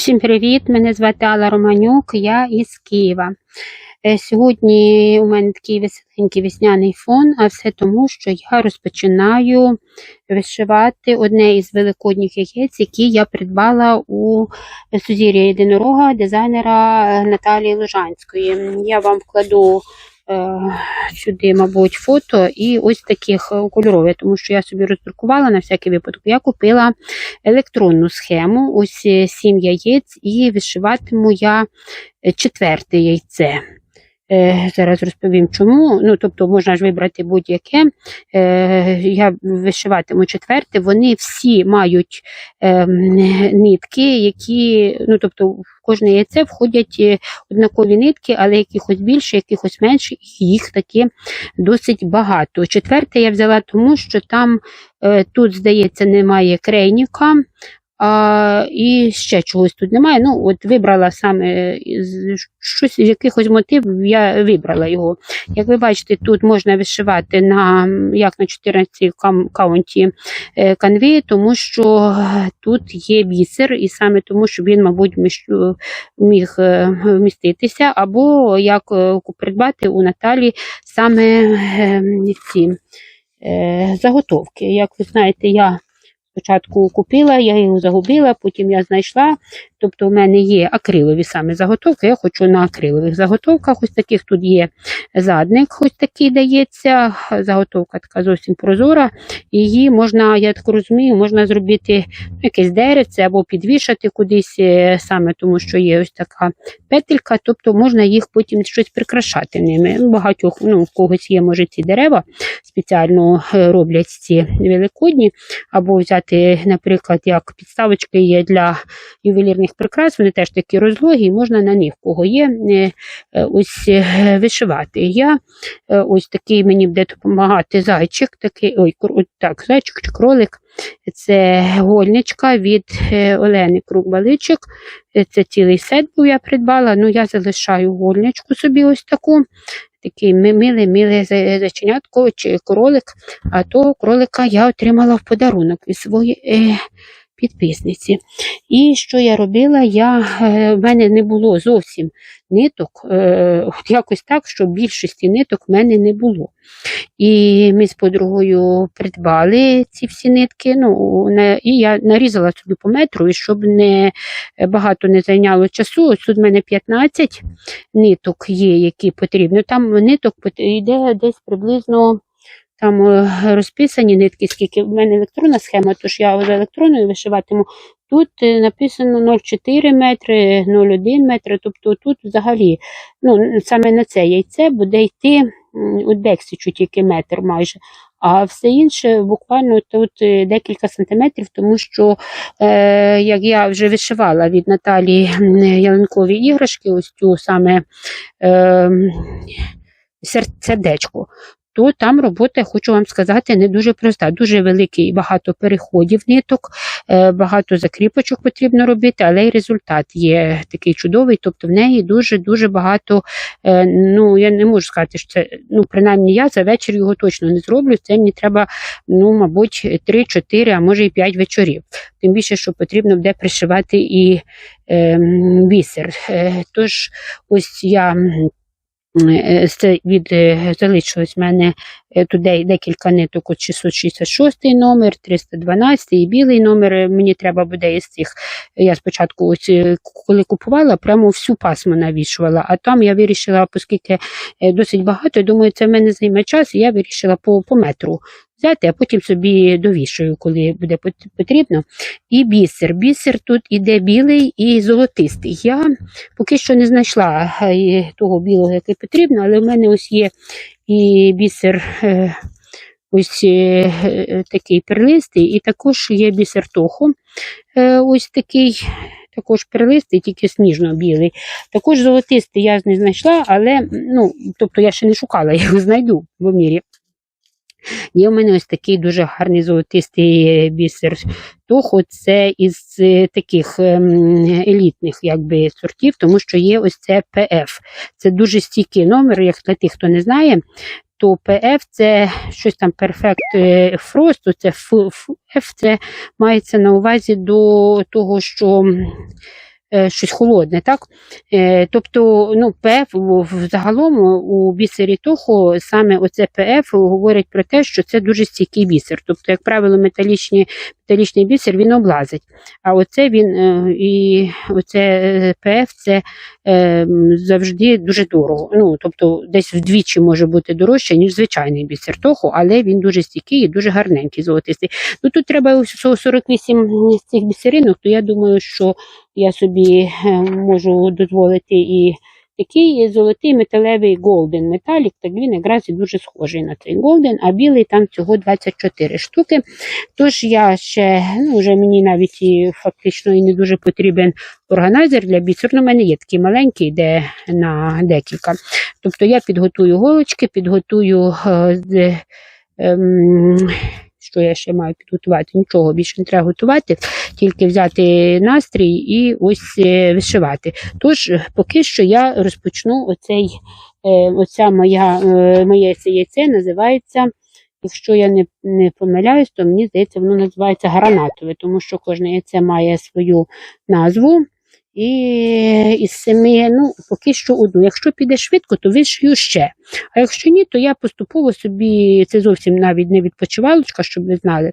Всім привіт! Мене звати Алла Романюк, я із Києва. Е, Сьогодні у мене такий веселенький весняний фон, а все тому, що я розпочинаю вишивати одне із великодніх яєць, які я придбала у сузір'я єдинорога дизайнера Наталії Лужанської. Я вам вкладу сюди, мабуть, фото і ось таких е, кольорових, тому що я собі роздрукувала на всякий випадок. Я купила електронну схему, ось е, сім яєць, і вишиватиму я е, четверте яйце. Е, Зараз розповім чому. Ну, тобто можна ж вибрати будь-яке. Е, Я вишиватиму четверте. Вони всі мають е, нитки, які, ну тобто, в кожне яйце входять е, однакові нитки, але якихось більше, якихось менше, їх таки досить багато. Четверте я взяла тому, що там тут, здається, немає крейніка. А, і ще чогось тут немає. Ну, от вибрала саме з- щось з якихось мотивів, я вибрала його. Як ви бачите, тут можна вишивати на як на 14 кам- каунті е, канви, тому що е, тут є бісер, і саме тому, що він, мабуть, міг е, вміститися, або як е, придбати у Наталі саме е, ці е, заготовки. Як ви знаєте, я спочатку купила, я його загубила, потім я знайшла. Тобто у мене є акрилові саме заготовки. Я хочу на акрилових заготовках. Ось таких тут є задник, ось такий дається. Заготовка така зовсім прозора. Її можна, я так розумію, можна зробити ну, якесь деревце або підвішати кудись, е, саме тому що є ось така петелька, тобто можна їх потім щось прикрашати ними. Ну, Багатьох, ну, в когось є, може, ці дерева спеціально е, роблять ці великодні, або взяти, наприклад, як підставочки є для ювелірних прикрас, вони теж такі розлогі, можна на них, кого є, е, е, ось вишивати. Я ось такий мені буде допомагати зайчик, такий, ой, так, зайчик чи кролик. Це гольничка від е, Олени Круг-Баличик. Е, Це цілий сет був я придбала. Ну, я залишаю гольничку собі ось таку. Такий ми- милий, милий за- чи кролик. А того кролика я отримала в подарунок від своєї е, підписниці. І що я робила? Я, е, в мене не було зовсім ниток, е, якось так, що більшості ниток в мене не було. І ми з подругою придбали ці всі нитки. Ну, і я нарізала собі по метру, і щоб не е, багато не зайняло часу. Ось тут в мене 15 ниток є, які потрібні. Там ниток йде десь приблизно. Там е, розписані нитки, скільки в мене електронна схема, тож я за електронною вишиватиму. Тут е, написано 0,4 метри, 0,1 метри, тобто тут взагалі, ну, саме на це яйце буде йти у дексічу тільки метр майже. А все інше буквально тут е, декілька сантиметрів, тому що е, як я вже вишивала від Наталі ялинкові іграшки, ось цю саме е, сер- сердечко, то там робота, хочу вам сказати, не дуже проста. Дуже великий багато переходів ниток, е, багато закріпочок потрібно робити, але й результат є такий чудовий. Тобто в неї дуже-дуже багато. е, Ну, я не можу сказати, що це, ну, принаймні я за вечір його точно не зроблю. Це мені треба, ну, мабуть, 3-4, а може і 5 вечорів. Тим більше, що потрібно буде пришивати і е, бісер. Тож, ось я. Е, Це від е, залишилось в мене е, туди декілька ниток, от 666 номер, 312 і білий номер. Е, Мені треба буде із цих. Я спочатку, ось е, коли купувала, прямо всю пасму навішувала. А там я вирішила, оскільки е, досить багато, я думаю, це в мене займе час, і я вирішила по, по метру взяти, а потім собі довішую, коли буде потрібно. І бісер. Бісер тут іде білий і золотистий. Я поки що не знайшла е, того білого, який потрібно, але в мене ось є і бісер е, ось е, такий перлистий, і також є бісер тоху, ось такий. Також перлистий, тільки сніжно-білий. Також золотистий я не знайшла, але ну, тобто я ще не шукала, я його знайду в мірі. Є у мене ось такий дуже гарний золотистий бісер Тоху. Це із е, таких ем, елітних якби, сортів, тому що є ось це ПФ. Це дуже стійкий номер, як для тих, хто не знає. То ПФ це щось там е, Frost, це F, F, це мається на увазі до того, що е, щось холодне, так? Е, тобто, ну, ПФ в- в- у бісері Тохо саме оце ПФ говорить про те, що це дуже стійкий бісер. Тобто, як правило, металічні, металічний бісер він облазить. А оце він е, і оце е, ПФ це е, завжди дуже дорого. Ну, тобто, десь вдвічі може бути дорожче, ніж звичайний бісер Тохо, але він дуже стійкий і дуже гарненький золотистий. Ну тут треба усього 48 з цих бісеринок, то я думаю, що я собі е, можу дозволити і такий золотий металевий Golden Metallic, так він якраз і дуже схожий на цей Golden, а білий там всього 24 штуки. Тож я ще, ну вже мені навіть і фактично і не дуже потрібен органайзер для бісер. Ну, у мене є такий маленький, де на декілька. Тобто я підготую голочки, підготую. е, ем, що я ще маю підготувати? Нічого більше не треба готувати, тільки взяти настрій і ось е, вишивати. Тож, поки що я розпочну оцей, е, оця моя, е, моє це яйце називається. Якщо я не, не помиляюсь, то мені здається, воно називається гранатове, тому що кожне яйце має свою назву. І із семи, ну, поки що одну. Якщо піде швидко, то вишию ще. А якщо ні, то я поступово собі, це зовсім навіть не відпочивалочка, щоб ви знали,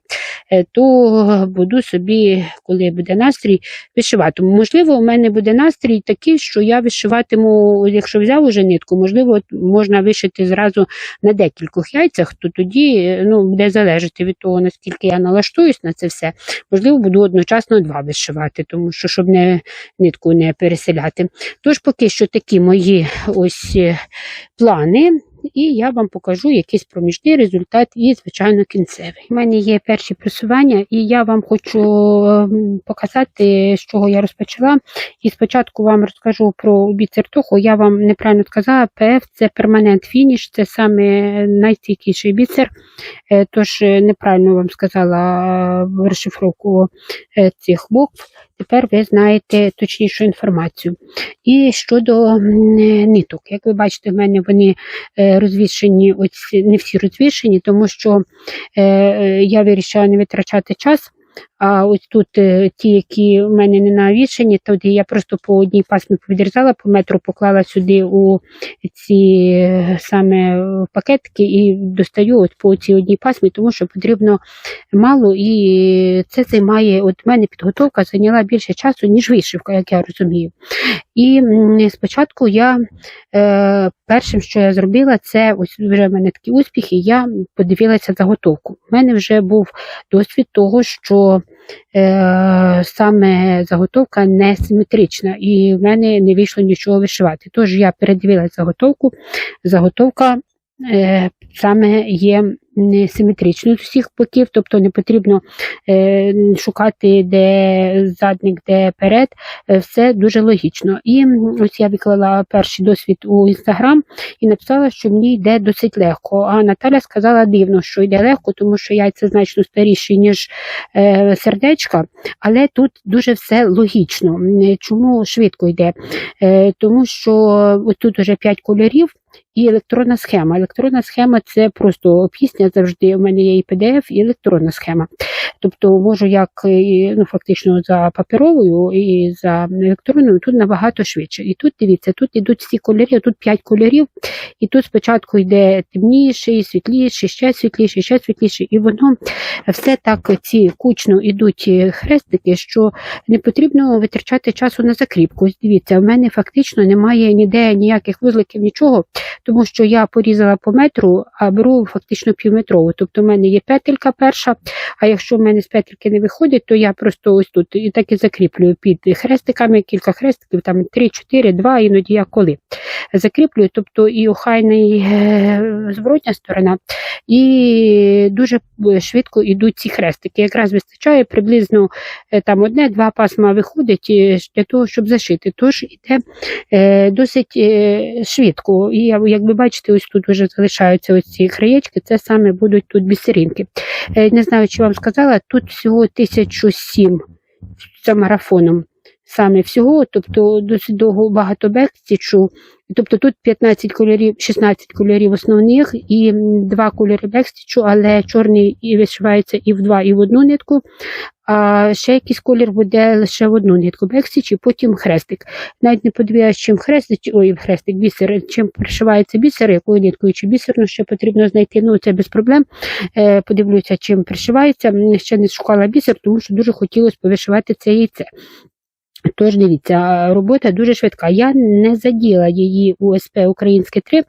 то буду собі, коли буде настрій, вишивати. Можливо, у мене буде настрій такий, що я вишиватиму, якщо взяв уже нитку, можливо, можна вишити зразу на декількох яйцях, то тоді е, ну, буде залежати від того, наскільки я налаштуюсь на це все. Можливо, буду одночасно два вишивати, тому що щоб не нитку не переселяти. Тож поки що такі мої ось е, плани. І я вам покажу якийсь проміжний результат і, звичайно, кінцевий. У мене є перші просування, і я вам хочу ем, показати, з чого я розпочала. І спочатку вам розкажу про біцер-туху. Я вам неправильно сказала, ПФ це перманент фініш, це саме найстійкіший біцер. Е, Тож е, неправильно вам сказала е, розшифровку цих букв. Тепер ви знаєте точнішу інформацію. І щодо ниток, як ви бачите, в мене вони е, розвішені, ось не всі розвішені, тому що е, е, я вирішила не витрачати час. А ось тут е, ті, які в мене не навішені, тоді я просто по одній пасмі відрізала по метру, поклала сюди у ці е, саме пакетики і достаю от по цій одній пасмі, тому що потрібно мало, і це займає, от мене підготовка зайняла більше часу, ніж вишивка, як я розумію. І спочатку я е, першим, що я зробила, це ось вже в мене такі успіхи, я подивилася заготовку. У мене вже був досвід того, що е, саме заготовка не симетрична, і в мене не вийшло нічого вишивати. Тож я передивилася заготовку. Заготовка е, саме є несиметричною з усіх боків, тобто не потрібно е, шукати, де задник, де перед, Е, все дуже логічно. І ось я виклала перший досвід у інстаграм і написала, що мені йде досить легко. А Наталя сказала дивно, що йде легко, тому що яйця значно старіші, ніж е, сердечка, але тут дуже все логічно. Чому швидко йде? Тому що тут вже 5 кольорів. І електронна схема. Електронна схема це просто пісня завжди. У мене є і PDF, і електронна схема. Тобто можу як ну, фактично за паперовою і за електронною, тут набагато швидше. І тут дивіться, тут йдуть всі кольори, тут 5 кольорів, і тут спочатку йде темніший, світліший, ще світліший, ще світліший. І воно все так ці кучно йдуть хрестики, що не потрібно витрачати часу на закріпку. Дивіться, в мене фактично немає ніде ніяких вузликів, нічого, тому що я порізала по метру, а беру фактично півметрову. Тобто в мене є петелька перша, а якщо в мене з петельки не виходить, то я просто ось тут і так і закріплюю під хрестиками, кілька хрестиків, там 3, 4, 2, іноді я коли. Закріплюю, тобто і охайний е, зворотня сторона, і дуже швидко йдуть ці хрестики. Якраз вистачає приблизно е, там одне-два пасма виходить е, для того, щоб зашити. Тож іде е, досить швидко. І як ви бачите, ось тут вже залишаються ось ці краєчки, це саме будуть тут бісеринки. Е, не знаю, чи вам сказала, тут всього 1007 за марафоном. Саме всього, тобто досить довго багато бекстічу. Тобто тут 15 кольорів, 16 кольорів основних і два кольори бекстічу, але чорний і вишивається і в два, і в одну нитку. А ще якийсь колір буде лише в одну нитку бекстіч, і потім хрестик. Навіть не подивляюсь, чим хрестик, ой, хрестик, бісер, чим пришивається бісер, якою ниткою чи бісерну ще потрібно знайти. Ну, це без проблем. Е, подивлюся, чим пришивається. Ще не шукала бісер, тому що дуже хотілося повишивати це яйце. Тож дивіться, робота дуже швидка. Я не заділа її УСП Український 3,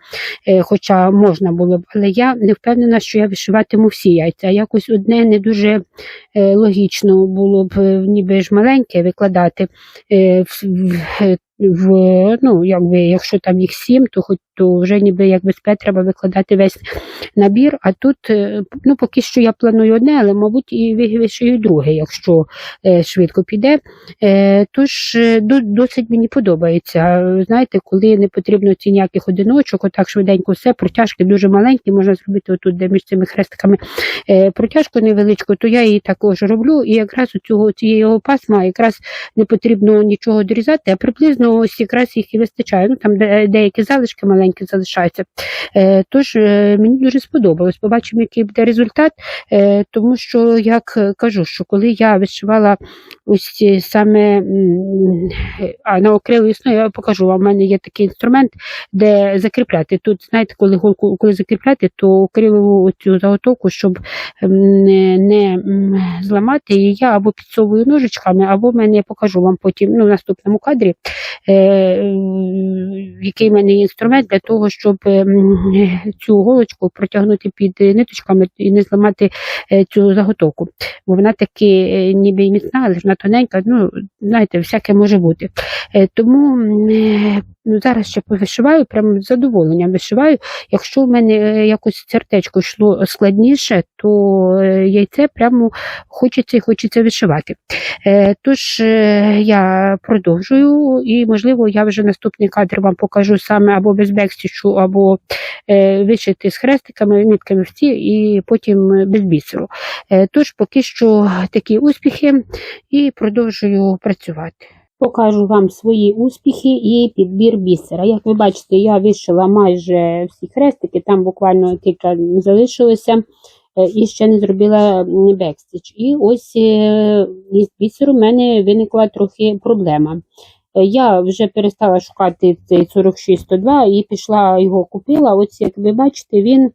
е, хоча можна було б, але я не впевнена, що я вишиватиму всі яйця. Якось одне не дуже е, логічно було б е, ніби ж маленьке викладати е, в, ну, якби, якщо там їх сім, то хоч то вже ніби якби СП треба викладати весь набір. А тут е, ну, поки що я планую одне, але, мабуть, і ви- друге, якщо е, швидко піде. Е, Тож е, до- досить мені подобається. Знаєте, коли не потрібно ці ніяких одиночок, отак швиденько все, протяжки дуже маленькі, можна зробити отут, де між цими хрестиками е, протяжку невеличку, то я її також роблю. І якраз у цього цієї пасма якраз не потрібно нічого дорізати, а приблизно ось якраз їх і вистачає. Ну там деякі залишки маленькі залишаються. Е, Тож е, мені дуже сподобалось. Побачимо, який буде результат, е, тому що як е, кажу, що коли я вишивала ось саме а на окрилу існує, я покажу вам. У мене є такий інструмент, де закріпляти. Тут, знаєте, коли голку коли закріпляти, то окрилову цю заготовку, щоб не, зламати її, я або підсовую ножичками, або в мене я покажу вам потім ну, в наступному кадрі, е, який в мене є інструмент для того, щоб цю голочку протягнути під ниточками і не зламати е, цю заготовку бо вона таки е, ніби і міцна, але ж вона тоненька, ну, знаєте, всяке може бути. Е, Тому е, ну, зараз ще повишиваю, прямо з задоволенням вишиваю. Якщо в мене е, якось сердечко йшло складніше, то е, яйце прямо хочеться і хочеться вишивати. Е, Тож я продовжую, і, можливо, я вже наступний кадр вам покажу саме або без бекстічу, або вишити з хрестиками, нитками всі, і потім без бісеру. Тож поки що такі успіхи і продовжую працювати. Покажу вам свої успіхи і підбір бісера. Як ви бачите, я вишила майже всі хрестики, там буквально кілька залишилося. е, І ще не зробила бекстіч. І ось е, із бісеру в мене виникла трохи проблема. Е, Я вже перестала шукати цей 46-102 і пішла його купила. Ось як ви бачите, він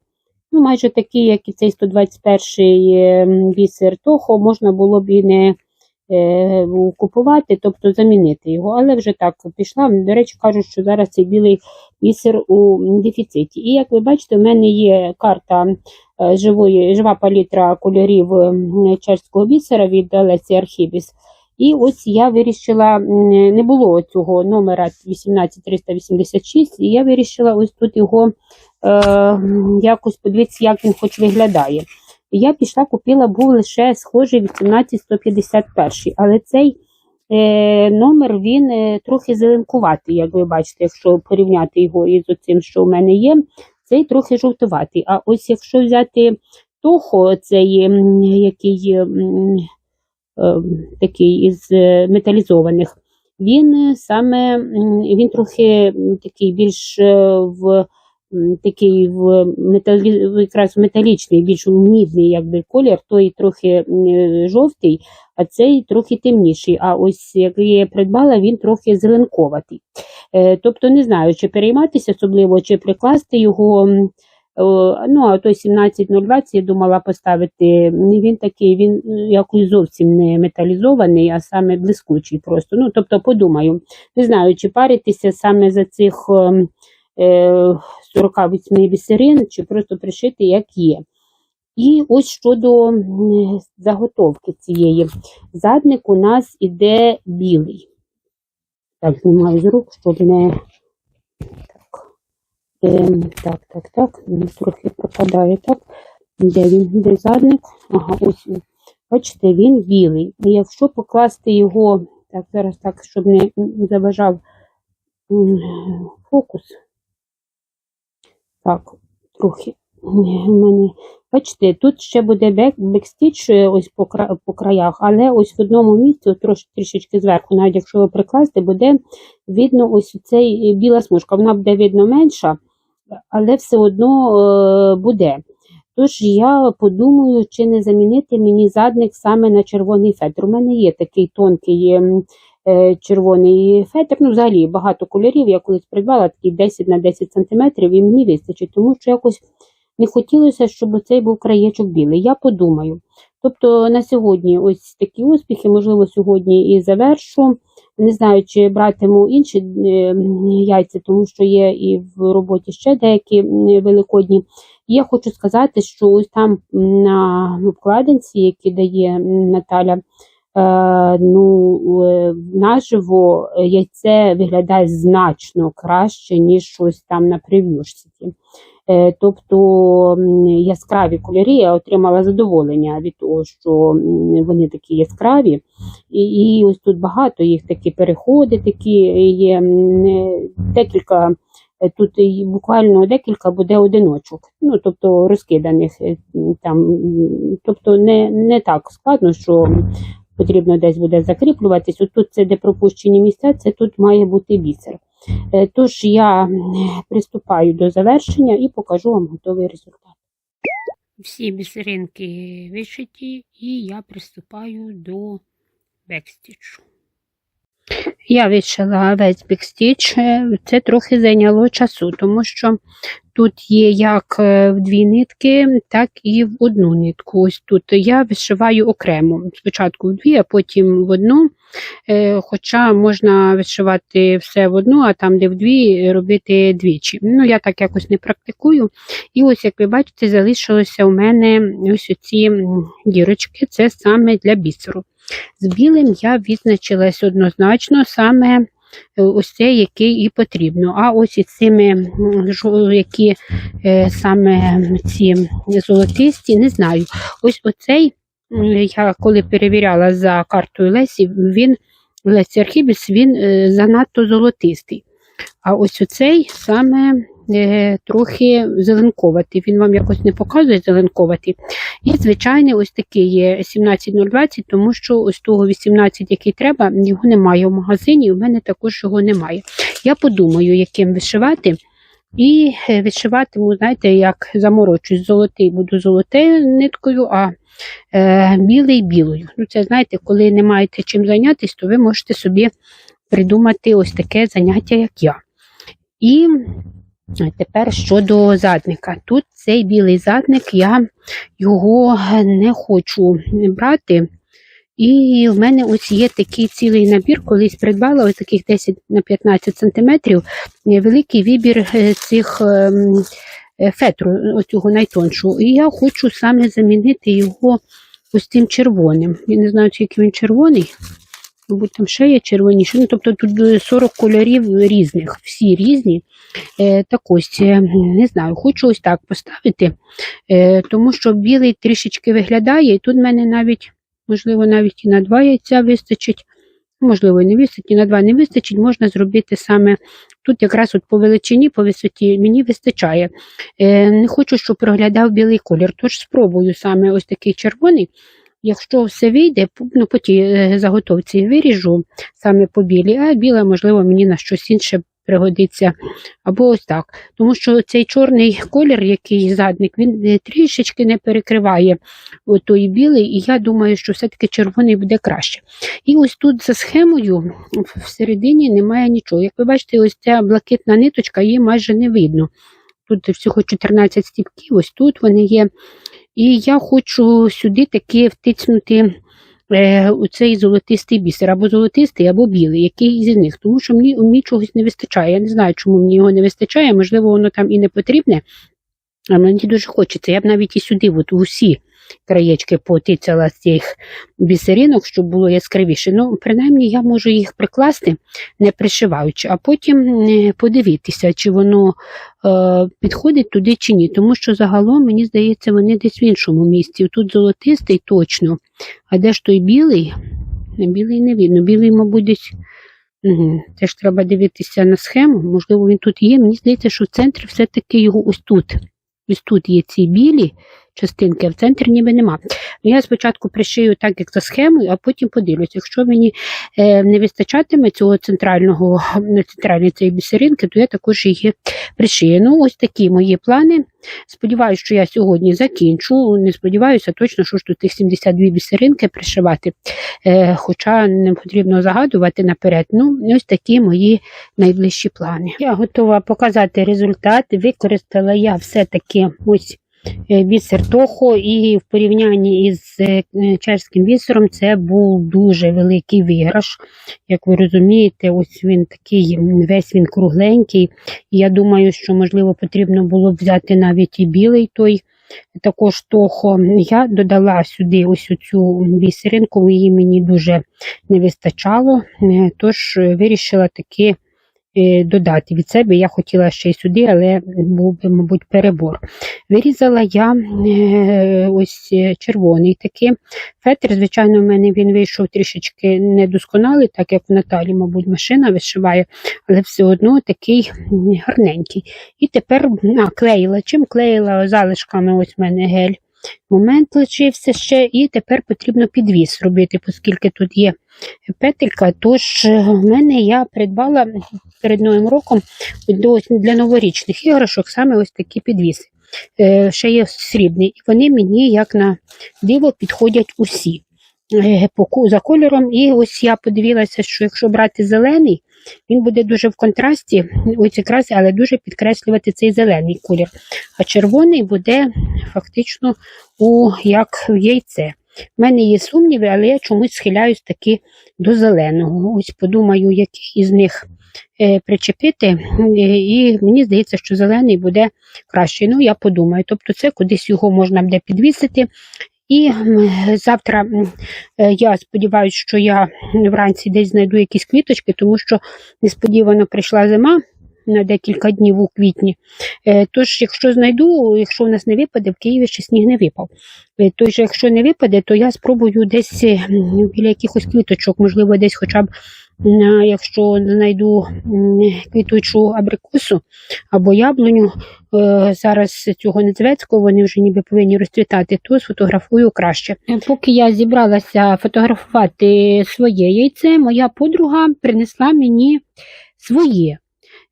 ну, майже такий, як і цей 121 м, бісер Тохо, можна було б і не купувати, тобто замінити його. Але вже так пішла. До речі, кажуть, що зараз цей білий бісер у дефіциті. І як ви бачите, в мене є карта е, живої, жива палітра кольорів м, бісера від Олесі Архібіс. І ось я вирішила, не було цього номера 18386, і я вирішила ось тут його е, якось подивитися, як він хоч виглядає. Я пішла, купила, був лише схожий 18151, але цей е, номер він е, трохи зеленкуватий, як ви бачите, якщо порівняти його із цим, що в мене є, цей трохи жовтуватий. А ось якщо взяти Тохо, цей, який м, е, такий із е, металізованих, він е, саме він трохи такий більш е, в такий в металі, якраз металічний, більш мідний якби колір, той трохи жовтий, а цей трохи темніший. А ось як я придбала, він трохи зеленковатий. Е, Тобто не знаю, чи перейматися особливо, чи прикласти його. Ну, а той 17.020 я думала поставити. Він такий, він е, якось зовсім не металізований, а саме блискучий просто. Ну, тобто, подумаю, не знаю, чи паритися саме за цих ем, 48 бісерин, чи просто пришити, як є. І ось щодо заготовки цієї. Задник у нас іде білий. Так, знімаю з рук, щоб не. Так, ем, так, так, так. Він трохи пропадає, так. Де він? Де задник? Ага, ось він. Бачите, він білий. І якщо покласти його, так, зараз так, щоб не заважав фокус. Так, трохи в мене Бачите, тут ще буде бек, бекстіч е, ось по, по краях, але ось в одному місці, от трош, трішечки зверху, навіть якщо ви прикласти, буде видно ось цей е, біла смужка. Вона буде видно менша, але все одно е, буде. Тож я подумаю, чи не замінити мені задник саме на червоний фетр. У мене є такий тонкий ем, червоний фетр. Ну, взагалі багато кольорів. Я колись придбала такий 10 на 10 см, і мені вистачить, тому що якось не хотілося, щоб цей був краєчок білий. Я подумаю. Тобто на сьогодні ось такі успіхи, можливо, сьогодні і завершу. Не знаю, чи братиму інші е, яйця, тому що є і в роботі ще деякі великодні. Я хочу сказати, що ось там на вкладинці, які дає Наталя, е, ну, е, наживо яйце виглядає значно краще, ніж щось там на прев'юшці. Е, Тобто яскраві кольори я отримала задоволення від того, що вони такі яскраві. І, і ось тут багато їх такі переходи, такі є е, декілька. е, Тут буквально декілька буде одиночок, ну тобто розкиданих е, там, тобто не, не так складно, що потрібно десь буде закріплюватись. От тут це де пропущені місця, це тут має бути бісер. Е, Тож я приступаю до завершення і покажу вам готовий результат. Всі бісеринки вишиті, і я приступаю до бекстічу. Я вишила весь бекстіч. Е, Це трохи зайняло часу, тому що тут є як е, в дві нитки, так і в одну нитку. Ось тут я вишиваю окремо. Спочатку в дві, а потім в одну. Е, Хоча можна вишивати все в одну, а там, де в дві, робити двічі. Ну, я так якось не практикую. І ось, як ви бачите, залишилося у мене ось оці дірочки, це саме для бісеру. З білим я відзначилась однозначно саме ось цей, який і потрібно. А ось із цими, які е, саме ці золотисті, не знаю. Ось оцей, я коли перевіряла за картою Лесі, він Лесі Архібіс, він е, занадто золотистий. А ось оцей саме е, трохи зеленковатий. Він вам якось не показує зеленковатий. І, звичайно, ось такий є 17020, тому що ось того 18, який треба, його немає в магазині, в мене також його немає. Я подумаю, яким вишивати. І е, вишиватиму, знаєте, як заморочусь, золотий буду золотою ниткою, а е, білий білою. Ну, це знаєте, коли не маєте чим зайнятися, то ви можете собі придумати ось таке заняття, як я. І тепер щодо задника. Тут цей білий задник, я його не хочу брати. І в мене ось є такий цілий набір, колись придбала ось таких 10 на 15 сантиметрів, е, великий вибір е, цих ем, е, фетру, ось цього найтоншого. І я хочу саме замінити його ось цим червоним. Я не знаю, який він червоний. Мабуть, там ще є червоніші. Ну, тобто тут е, 40 кольорів різних, всі різні. Е, так ось, е, не знаю, хочу ось так поставити, е, тому що білий трішечки виглядає, і тут в мене навіть, можливо, навіть і на два яйця вистачить. Можливо, не вистачить, і на два не вистачить, можна зробити саме тут, якраз от по величині, по висоті, мені вистачає. Е, не хочу, щоб проглядав білий колір, тож спробую саме ось такий червоний. Якщо все вийде, ну, по тій е, заготовці виріжу саме по білій, а біла, можливо, мені на щось інше пригодиться. Або ось так. Тому що цей чорний колір, який задник, він е, трішечки не перекриває той білий, і я думаю, що все-таки червоний буде краще. І ось тут за схемою всередині немає нічого. Як ви бачите, ось ця блакитна ниточка, її майже не видно. Тут всього 14 стіпків, ось тут вони є. І я хочу сюди таки втиснути е, цей золотистий бісер, або золотистий, або білий, який з них. Тому що мені, мені чогось не вистачає. Я не знаю, чому мені його не вистачає, можливо, воно там і не потрібне. А мені дуже хочеться. Я б навіть і сюди, от усі краєчки потицяла з цих бісеринок, щоб було яскравіше. Ну, принаймні, я можу їх прикласти, не пришиваючи, а потім е, подивитися, чи воно е, підходить туди чи ні. Тому що загалом, мені здається, вони десь в іншому місці. Тут золотистий точно. А де ж той білий? Білий не видно. Білий, мабуть, десь. Угу. Теж треба дивитися на схему. Можливо, він тут є. Мені здається, що в центрі все-таки його ось тут. Ось тут є ці білі, частинки, а в центрі ніби нема. Ну, я спочатку пришию так, як за схемою, а потім подивлюсь. Якщо мені е, не вистачатиме цього центрального ну, центральної цієї бісеринки, то я також її пришию. Ну, ось такі мої плани. Сподіваюся, що я сьогодні закінчу. Не сподіваюся точно, що ж тут тих 72 бісеринки пришивати. Е, хоча не потрібно загадувати наперед. Ну, ось такі мої найближчі плани. Я готова показати результат. Використала я все-таки ось е, бісер Тохо, і в порівнянні із е, чешським бісером це був дуже великий виграш. Як ви розумієте, ось він такий весь він кругленький. Я думаю, що можливо потрібно було б взяти навіть і білий той. Також Тохо. Я додала сюди ось цю бісеринку, її мені дуже не вистачало, е, тож е, вирішила таки е, додати від себе. Я хотіла ще й сюди, але був би, мабуть, перебор. Вирізала я е, ось е, червоний такий фетр. Звичайно, в мене він вийшов трішечки недосконалий, так як в Наталі, мабуть, машина вишиває, але все одно такий гарненький. І тепер а, клеїла. Чим клеїла залишками ось в мене гель. Момент лишився ще, і тепер потрібно підвіс робити, оскільки тут є петелька. Тож е, в мене я придбала перед Новим роком для новорічних іграшок саме ось такі підвіси. Е, Ще є срібний, і вони мені, як на диво, підходять усі е, за кольором. І ось я подивилася, що якщо брати зелений, він буде дуже в контрасті, ось якраз, але дуже підкреслювати цей зелений колір. А червоний буде фактично у як яйце. У мене є сумніви, але я чомусь схиляюсь таки до зеленого. Ось подумаю, який із них е, причепити, е, і мені здається, що зелений буде кращий. Ну, я подумаю. Тобто, це кудись його можна буде підвісити. І завтра е, я сподіваюся, що я вранці десь знайду якісь квіточки, тому що несподівано прийшла зима на декілька днів у квітні. Е, Тож, якщо знайду, якщо в нас не випаде, в Києві ще сніг не випав. Е, Тож, якщо не випаде, то я спробую десь біля якихось квіточок, можливо, десь хоча б якщо знайду квітучу абрикосу або яблуню, е, зараз цього нецвецького, вони вже ніби повинні розцвітати, то сфотографую краще. Е, Поки я зібралася фотографувати своє яйце, моя подруга принесла мені своє.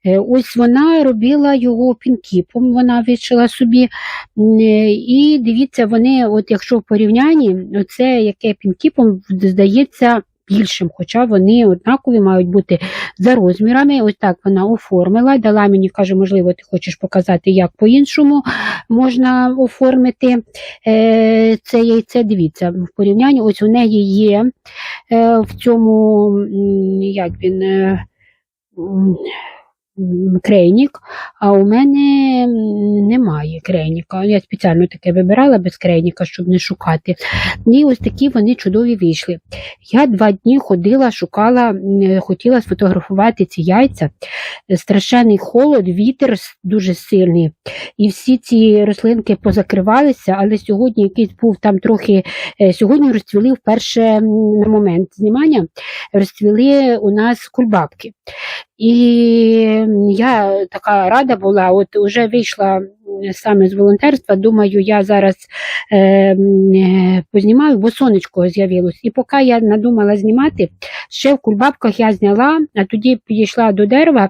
Е, Ось вона робила його пінкіпом, вона вишила собі. Е, І дивіться, вони, от якщо в порівнянні, оце яке пінкіпом здається більшим, хоча вони однакові мають бути за розмірами. Ось так вона оформила, дала мені, каже, можливо, ти хочеш показати, як по-іншому можна оформити е, це яйце. Дивіться, в порівнянні, ось у неї є е, в цьому, як він. Крейнік, а у мене немає крейніка. Я спеціально таке вибирала без крейніка, щоб не шукати. І ось такі вони чудові вийшли. Я два дні ходила, шукала, хотіла сфотографувати ці яйця. Страшенний холод, вітер дуже сильний. І всі ці рослинки позакривалися, але сьогодні якийсь був там трохи. е, Сьогодні розцвіли вперше на момент знімання, розцвіли у нас кульбабки. І я така рада була, от вже вийшла саме з волонтерства. Думаю, я зараз е, е, познімаю, бо сонечко з'явилось. І поки я надумала знімати, ще в кульбабках я зняла, а тоді підійшла до дерева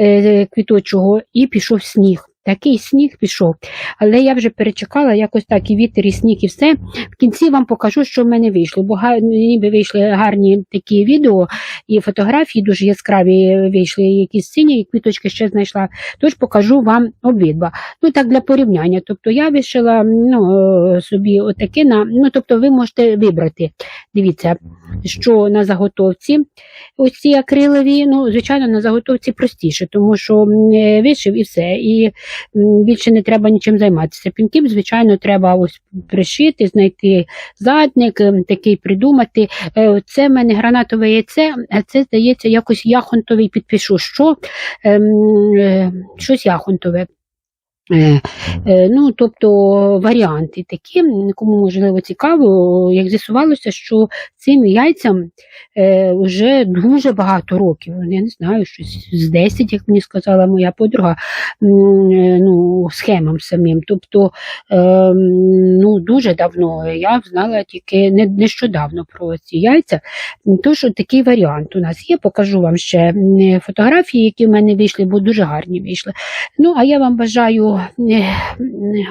е, квіточого і пішов сніг. Такий сніг пішов, але я вже перечекала якось так і вітер, і сніг, і все. В кінці вам покажу, що в мене вийшло, бо ніби вийшли гарні такі відео, і фотографії дуже яскраві вийшли, якісь сині, і квіточки ще знайшла. Тож покажу вам обидва. Ну так для порівняння. Тобто я вишила ну, собі отаке на. Ну, тобто, ви можете вибрати. Дивіться, що на заготовці ось ці акрилові, ну, звичайно, на заготовці простіше, тому що вишив і все. І більше не треба нічим займатися. Пінків, звичайно, треба ось пришити, знайти задник, ем, такий придумати. Е, Це в мене гранатове яйце, а це, здається, якось яхонтовий підпишу. Що? Ем, е, щось яхонтове. Е, е, Ну, тобто варіанти такі, кому можливо цікаво, як з'ясувалося, що цим яйцям е, вже дуже багато років. Я не знаю, щось з 10, як мені сказала моя подруга, ну, схемам самим. Тобто, е, ну, дуже давно я знала тільки не, нещодавно про ці яйця. Тож такий варіант у нас є. Покажу вам ще фотографії, які в мене вийшли, бо дуже гарні вийшли. Ну, а я вам бажаю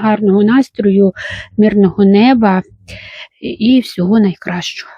гарного настрою, мирного неба і- всього найкращого.